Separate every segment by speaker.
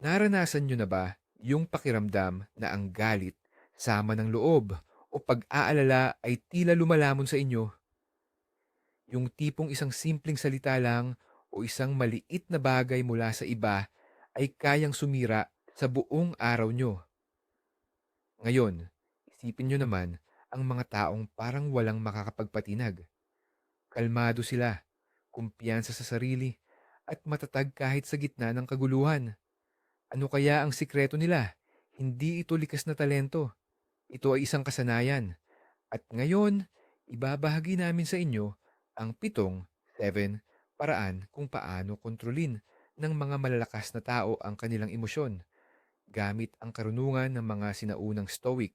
Speaker 1: Naranasan nyo na ba yung pakiramdam na ang galit, sama ng loob, o pag-aalala ay tila lumalamon sa inyo? Yung tipong isang simpleng salita lang o isang maliit na bagay mula sa iba ay kayang sumira sa buong araw nyo. Ngayon, isipin nyo naman ang mga taong parang walang makakapagpatinag. Kalmado sila, kumpiyansa sa sarili, at matatag kahit sa gitna ng kaguluhan. Ano kaya ang sikreto nila? Hindi ito likas na talento. Ito ay isang kasanayan. At ngayon, ibabahagi namin sa inyo ang pitong, seven, paraan kung paano kontrolin ng mga malalakas na tao ang kanilang emosyon gamit ang karunungan ng mga sinaunang stoic.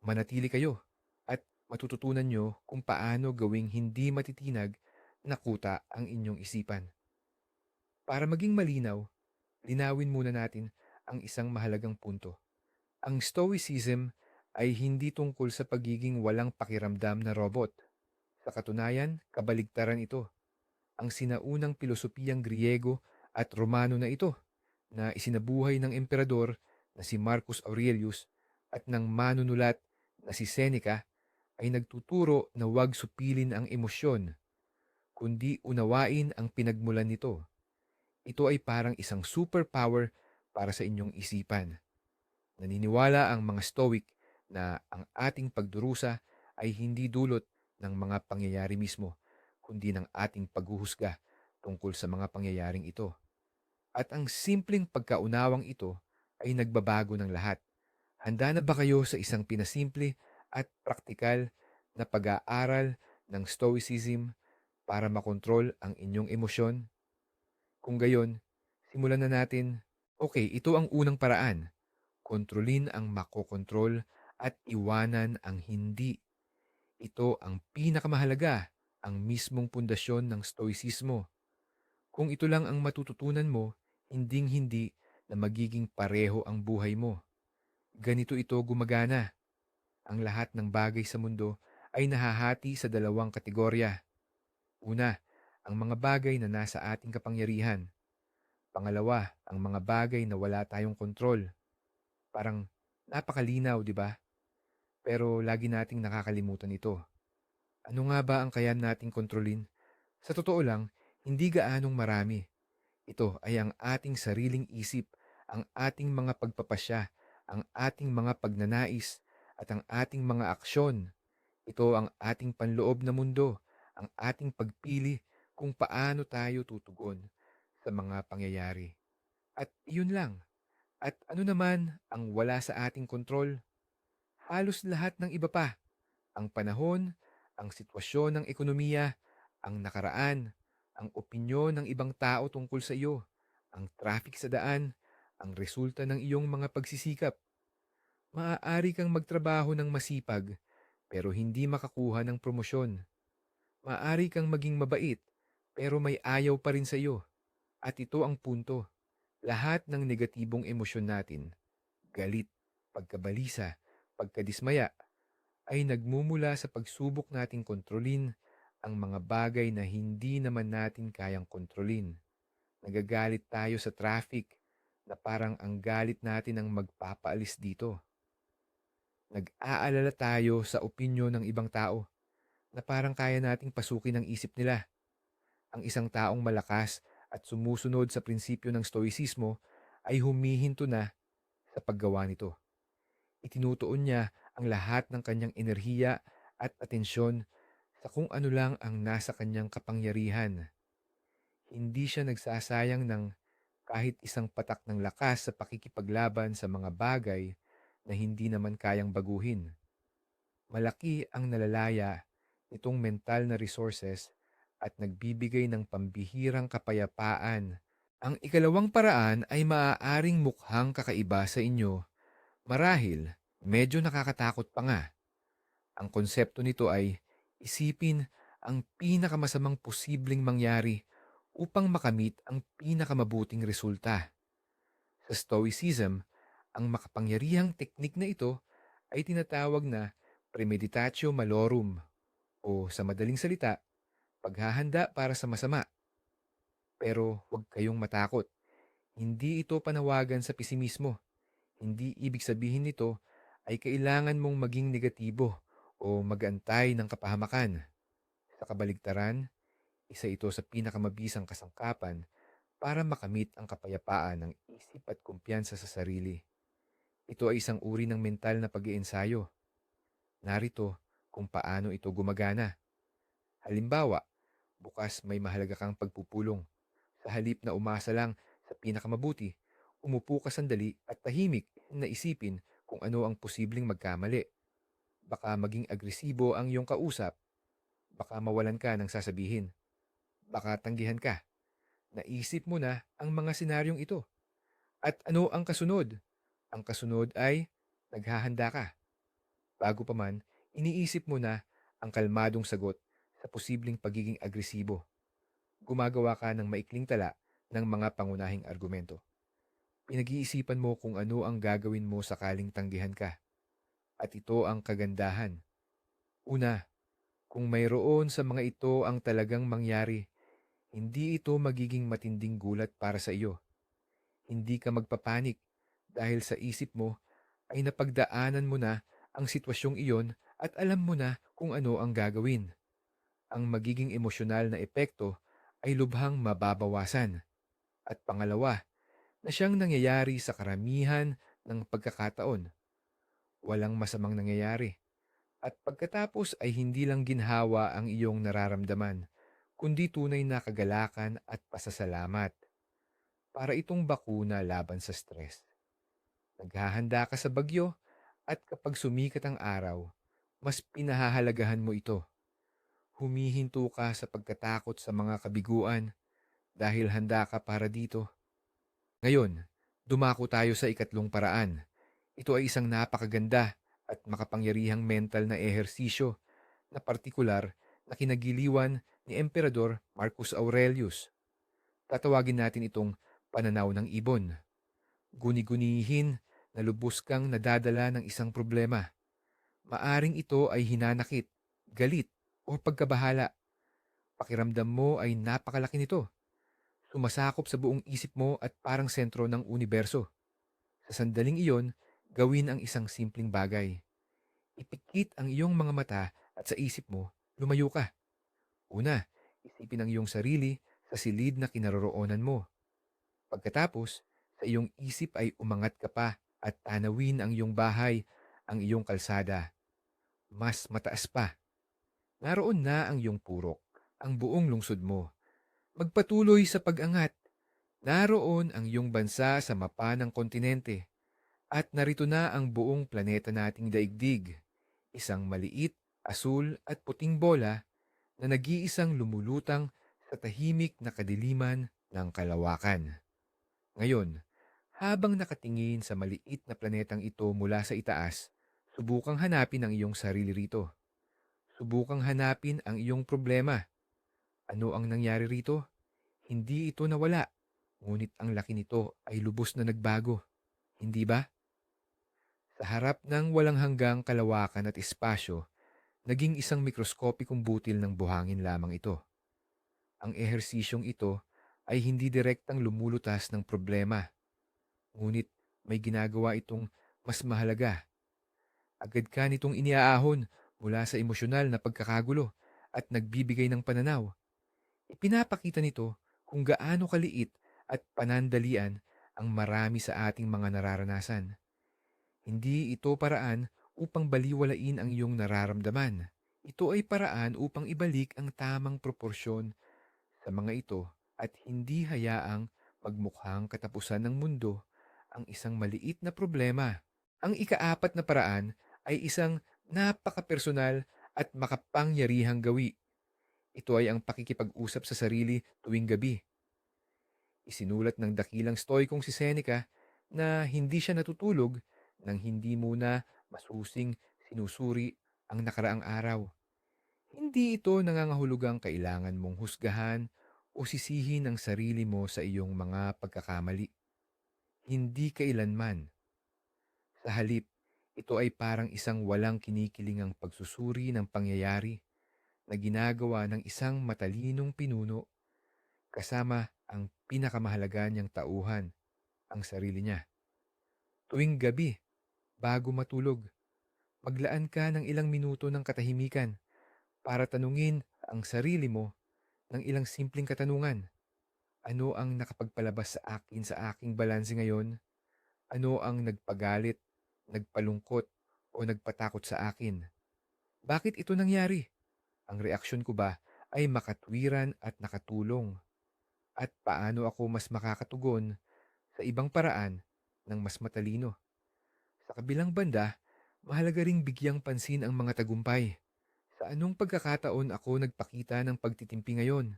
Speaker 1: Manatili kayo at matututunan nyo kung paano gawing hindi matitinag na kuta ang inyong isipan. Para maging malinaw, linawin muna natin ang isang mahalagang punto. Ang Stoicism ay hindi tungkol sa pagiging walang pakiramdam na robot. Sa katunayan, kabaligtaran ito. Ang sinaunang pilosopiyang Griego at Romano na ito na isinabuhay ng emperador na si Marcus Aurelius at ng manunulat na si Seneca ay nagtuturo na huwag supilin ang emosyon, kundi unawain ang pinagmulan nito. Ito ay parang isang superpower para sa inyong isipan. Naniniwala ang mga Stoic na ang ating pagdurusa ay hindi dulot ng mga pangyayari mismo, kundi ng ating paghuhusga tungkol sa mga pangyayaring ito. At ang simpleng pagkaunawang ito ay nagbabago ng lahat. Handa na ba kayo sa isang pinasimple at praktikal na pag-aaral ng Stoicism para makontrol ang inyong emosyon? Kung gayon, simulan na natin. Okay, ito ang unang paraan. Kontrolin ang makokontrol at iwanan ang hindi. Ito ang pinakamahalaga, ang mismong pundasyon ng stoicismo. Kung ito lang ang matututunan mo, hinding-hindi na magiging pareho ang buhay mo. Ganito ito gumagana. Ang lahat ng bagay sa mundo ay nahahati sa dalawang kategorya. Una, ang mga bagay na nasa ating kapangyarihan. Pangalawa, ang mga bagay na wala tayong kontrol. Parang napakalinaw, di ba? Pero lagi nating nakakalimutan ito. Ano nga ba ang kaya nating kontrolin? Sa totoo lang, hindi gaanong marami. Ito ay ang ating sariling isip, ang ating mga pagpapasya, ang ating mga pagnanais, at ang ating mga aksyon. Ito ang ating panloob na mundo, ang ating pagpili kung paano tayo tutugon sa mga pangyayari. At iyon lang. At ano naman ang wala sa ating kontrol? Halos lahat ng iba pa. Ang panahon, ang sitwasyon ng ekonomiya, ang nakaraan, ang opinyon ng ibang tao tungkol sa iyo, ang traffic sa daan, ang resulta ng iyong mga pagsisikap. Maaari kang magtrabaho ng masipag pero hindi makakuha ng promosyon. Maaari kang maging mabait pero may ayaw pa rin sa iyo. At ito ang punto. Lahat ng negatibong emosyon natin, galit, pagkabalisa, pagkadismaya, ay nagmumula sa pagsubok nating kontrolin ang mga bagay na hindi naman natin kayang kontrolin. Nagagalit tayo sa traffic na parang ang galit natin ang magpapaalis dito. Nag-aalala tayo sa opinyon ng ibang tao na parang kaya nating pasukin ang isip nila. Ang isang taong malakas at sumusunod sa prinsipyo ng stoicismo ay humihinto na sa paggawa nito. Itinutuon niya ang lahat ng kanyang enerhiya at atensyon sa kung ano lang ang nasa kanyang kapangyarihan. Hindi siya nagsasayang ng kahit isang patak ng lakas sa pakikipaglaban sa mga bagay na hindi naman kayang baguhin. Malaki ang nalalaya nitong mental na resources at nagbibigay ng pambihirang kapayapaan. Ang ikalawang paraan ay maaaring mukhang kakaiba sa inyo. Marahil, medyo nakakatakot pa nga. Ang konsepto nito ay isipin ang pinakamasamang posibleng mangyari upang makamit ang pinakamabuting resulta. Sa Stoicism, ang makapangyarihang teknik na ito ay tinatawag na premeditatio malorum o sa madaling salita, paghahanda para sa masama. Pero huwag kayong matakot. Hindi ito panawagan sa pesimismo. Hindi ibig sabihin nito ay kailangan mong maging negatibo o magantay ng kapahamakan. Sa kabaligtaran, isa ito sa pinakamabisang kasangkapan para makamit ang kapayapaan ng isip at kumpiyansa sa sarili. Ito ay isang uri ng mental na pag-iensayo. Narito kung paano ito gumagana. Halimbawa, bukas may mahalaga kang pagpupulong. Sa halip na umasa lang sa pinakamabuti, umupo ka sandali at tahimik na isipin kung ano ang posibleng magkamali. Baka maging agresibo ang iyong kausap. Baka mawalan ka ng sasabihin. Baka tanggihan ka. Naisip mo na ang mga senaryong ito. At ano ang kasunod? Ang kasunod ay naghahanda ka. Bago pa man, iniisip mo na ang kalmadong sagot posibleng pagiging agresibo. Gumagawa ka ng maikling tala ng mga pangunahing argumento. Pinag-iisipan mo kung ano ang gagawin mo sakaling tanggihan ka. At ito ang kagandahan. Una, kung mayroon sa mga ito ang talagang mangyari, hindi ito magiging matinding gulat para sa iyo. Hindi ka magpapanik dahil sa isip mo ay napagdaanan mo na ang sitwasyong iyon at alam mo na kung ano ang gagawin. Ang magiging emosyonal na epekto ay lubhang mababawasan. At pangalawa, na siyang nangyayari sa karamihan ng pagkakataon. Walang masamang nangyayari. At pagkatapos ay hindi lang ginhawa ang iyong nararamdaman, kundi tunay na kagalakan at pasasalamat. Para itong bakuna laban sa stress. Naghahanda ka sa bagyo at kapag sumikat ang araw, mas pinahahalagahan mo ito. Humihinto ka sa pagkatakot sa mga kabiguan dahil handa ka para dito. Ngayon, dumako tayo sa ikatlong paraan. Ito ay isang napakaganda at makapangyarihang mental na ehersisyo na partikular na kinagiliwan ni Emperador Marcus Aurelius. Tatawagin natin itong pananaw ng ibon. Guni-gunihin na lubos kang nadadala ng isang problema. Maaring ito ay hinanakit, galit, o pagkabahala. Pakiramdam mo ay napakalaki nito. Sumasakop sa buong isip mo at parang sentro ng universo. Sa sandaling iyon, gawin ang isang simpleng bagay. Ipikit ang iyong mga mata at sa isip mo, lumayo ka. Una, isipin ang iyong sarili sa silid na kinaroroonan mo. Pagkatapos, sa iyong isip ay umangat ka pa at tanawin ang iyong bahay, ang iyong kalsada. Mas mataas pa. Naroon na ang iyong purok, ang buong lungsod mo. Magpatuloy sa pag-angat. Naroon ang iyong bansa sa mapa ng kontinente. At narito na ang buong planeta nating daigdig. Isang maliit, asul at puting bola na nag-iisang lumulutang sa tahimik na kadiliman ng kalawakan. Ngayon, habang nakatingin sa maliit na planetang ito mula sa itaas, subukang hanapin ang iyong sarili rito. Subukang hanapin ang iyong problema. Ano ang nangyari rito? Hindi ito nawala, ngunit ang laki nito ay lubos na nagbago. Hindi ba? Sa harap ng walang hanggang kalawakan at espasyo, naging isang mikroskopikong butil ng buhangin lamang ito. Ang ehersisyong ito ay hindi direktang lumulutas ng problema, ngunit may ginagawa itong mas mahalaga. Agad ka nitong iniaahon mula sa emosyonal na pagkakagulo at nagbibigay ng pananaw. Ipinapakita nito kung gaano kaliit at panandalian ang marami sa ating mga nararanasan. Hindi ito paraan upang baliwalain ang iyong nararamdaman. Ito ay paraan upang ibalik ang tamang proporsyon sa mga ito at hindi hayaang magmukhang katapusan ng mundo ang isang maliit na problema. Ang ikaapat na paraan ay isang napaka-personal at makapangyarihang gawi. Ito ay ang pakikipag-usap sa sarili tuwing gabi. Isinulat ng dakilang stoikong si Seneca na hindi siya natutulog nang hindi muna masusing sinusuri ang nakaraang araw. Hindi ito nangangahulugang kailangan mong husgahan o sisihin ang sarili mo sa iyong mga pagkakamali. Hindi kailanman. Sa halip, ito ay parang isang walang kinikilingang pagsusuri ng pangyayari na ginagawa ng isang matalinong pinuno kasama ang pinakamahalaga niyang tauhan, ang sarili niya. Tuwing gabi, bago matulog, maglaan ka ng ilang minuto ng katahimikan para tanungin ang sarili mo ng ilang simpleng katanungan. Ano ang nakapagpalabas sa akin sa aking balanse ngayon? Ano ang nagpagalit, nagpalungkot, o nagpatakot sa akin? Bakit ito nangyari? Ang reaksyon ko ba ay makatwiran at nakatulong? At paano ako mas makakatugon sa ibang paraan ng mas matalino? Sa kabilang banda, mahalaga ring bigyang pansin ang mga tagumpay. Sa anong pagkakataon ako nagpakita ng pagtitimpi ngayon?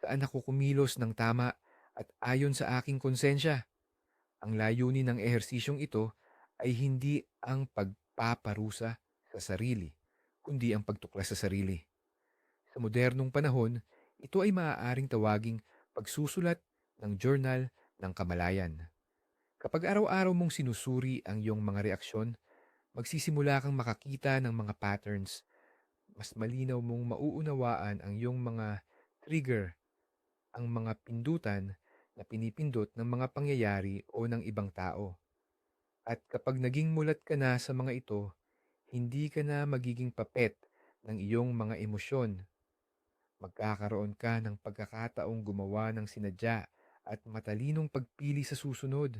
Speaker 1: Saan ako kumilos ng tama at ayon sa aking konsensya? Ang layunin ng ehersisyong ito ay hindi ang pagpaparusa sa sarili, kundi ang pagtuklas sa sarili. Sa modernong panahon, ito ay maaaring tawaging pagsusulat ng journal ng kamalayan. Kapag araw-araw mong sinusuri ang iyong mga reaksyon, magsisimula kang makakita ng mga patterns. Mas malinaw mong mauunawaan ang iyong mga trigger, ang mga pindutan na pinipindot ng mga pangyayari o ng ibang tao. At kapag naging mulat ka na sa mga ito, hindi ka na magiging papet ng iyong mga emosyon. Magkakaroon ka ng pagkakataong gumawa ng sinadya at matalinong pagpili sa susunod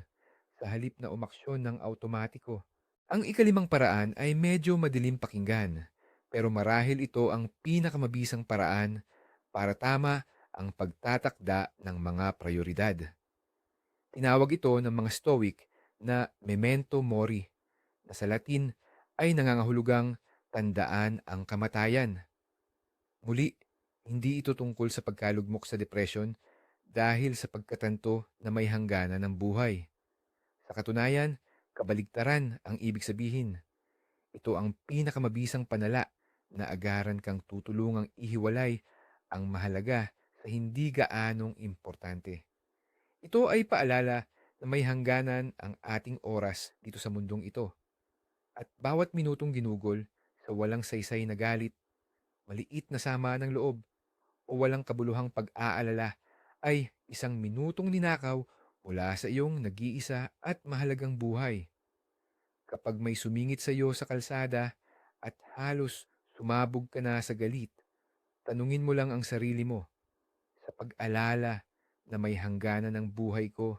Speaker 1: sa halip na umaksyon ng automatiko. Ang ikalimang paraan ay medyo madilim pakinggan, pero marahil ito ang pinakamabisang paraan para tama ang pagtatakda ng mga prioridad. Tinawag ito ng mga Stoic na memento mori, na sa Latin ay nangangahulugang tandaan ang kamatayan. Muli, hindi ito tungkol sa pagkalugmok sa depression dahil sa pagkatanto na may hangganan ng buhay. Sa katunayan, kabaligtaran ang ibig sabihin. Ito ang pinakamabisang panala na agaran kang tutulungang ihiwalay ang mahalaga sa hindi gaanong importante. Ito ay paalala may hangganan ang ating oras dito sa mundong ito. At bawat minutong ginugol sa walang saysay na galit, maliit na sama ng loob, o walang kabuluhang pag-aalala ay isang minutong ninakaw mula sa iyong nag-iisa at mahalagang buhay. Kapag may sumingit sa iyo sa kalsada at halos sumabog ka na sa galit, tanungin mo lang ang sarili mo. Sa pag-alala na may hangganan ng buhay ko,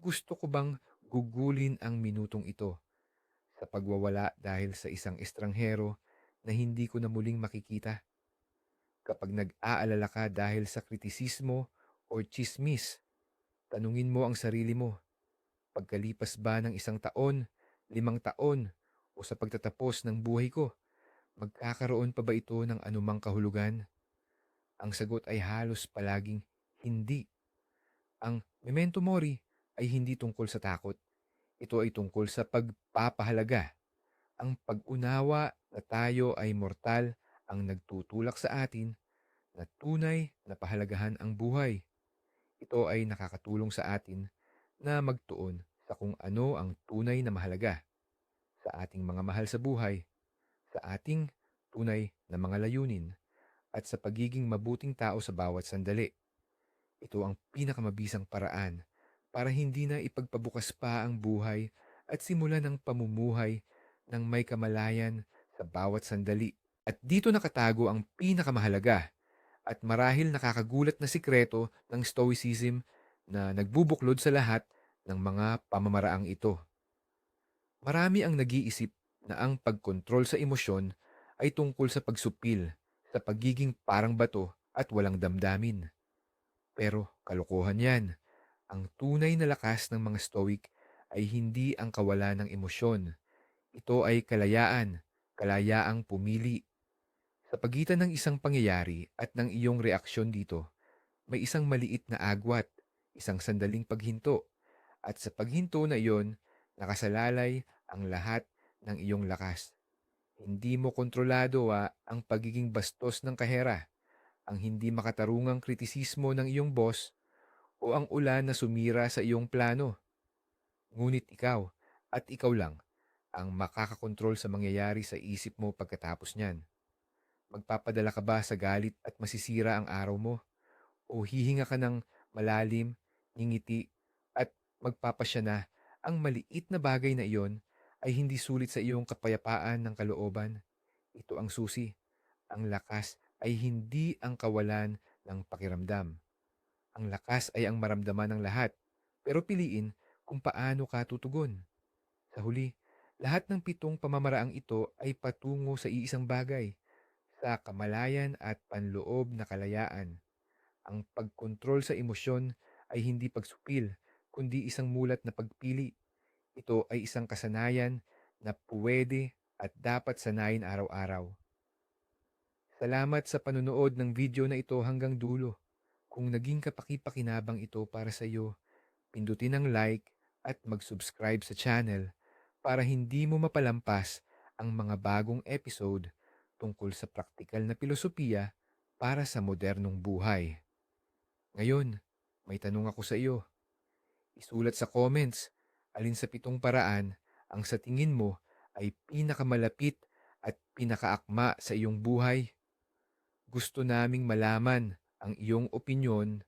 Speaker 1: gusto ko bang gugulin ang minutong ito sa pagwawala dahil sa isang estranghero na hindi ko na muling makikita? Kapag nag-aalala ka dahil sa kritisismo o chismis, tanungin mo ang sarili mo, pagkalipas ba ng isang taon, limang taon, o sa pagtatapos ng buhay ko, magkakaroon pa ba ito ng anumang kahulugan? Ang sagot ay halos palaging hindi. Ang memento mori ay hindi tungkol sa takot. Ito ay tungkol sa pagpapahalaga. Ang pag-unawa na tayo ay mortal ang nagtutulak sa atin na tunay na pahalagahan ang buhay. Ito ay nakakatulong sa atin na magtuon sa kung ano ang tunay na mahalaga sa ating mga mahal sa buhay, sa ating tunay na mga layunin, at sa pagiging mabuting tao sa bawat sandali. Ito ang pinakamabisang paraan para hindi na ipagpabukas pa ang buhay at simulan ang pamumuhay ng may kamalayan sa bawat sandali. At dito nakatago ang pinakamahalaga at marahil nakakagulat na sikreto ng Stoicism na nagbubuklod sa lahat ng mga pamamaraang ito. Marami ang nag-iisip na ang pagkontrol sa emosyon ay tungkol sa pagsupil, sa pagiging parang bato at walang damdamin. Pero kalokohan yan. Ang tunay na lakas ng mga stoic ay hindi ang kawalan ng emosyon. Ito ay kalayaan, kalayaang pumili. Sa pagitan ng isang pangyayari at ng iyong reaksyon dito, may isang maliit na agwat, isang sandaling paghinto, at sa paghinto na iyon, nakasalalay ang lahat ng iyong lakas. Hindi mo kontrolado ah, ang pagiging bastos ng kahera, ang hindi makatarungang kritisismo ng iyong boss, o ang ulan na sumira sa iyong plano. Ngunit ikaw, at ikaw lang, ang makakakontrol sa mangyayari sa isip mo pagkatapos niyan. Magpapadala ka ba sa galit at masisira ang araw mo? O hihinga ka ng malalim, ngingiti, at magpapasya na ang maliit na bagay na iyon ay hindi sulit sa iyong kapayapaan ng kalooban. Ito ang susi. Ang lakas ay hindi ang kawalan ng pakiramdam. Ang lakas ay ang maramdaman ng lahat, pero piliin kung paano ka tutugon. Sa huli, lahat ng pitong pamamaraang ito ay patungo sa iisang bagay, sa kamalayan at panloob na kalayaan. Ang pagkontrol sa emosyon ay hindi pagsupil, kundi isang mulat na pagpili. Ito ay isang kasanayan na puwede at dapat sanayin araw-araw. Salamat sa panunood ng video na ito hanggang dulo. Kung naging kapaki-pakinabang ito para sa iyo, pindutin ang like at mag-subscribe sa channel para hindi mo mapalampas ang mga bagong episode tungkol sa praktikal na filosofiya para sa modernong buhay. Ngayon, may tanong ako sa iyo. Isulat sa comments alin sa pitong paraan ang sa tingin mo ay pinakamalapit at pinakaakma sa iyong buhay. Gusto naming malaman ang iyong opinyon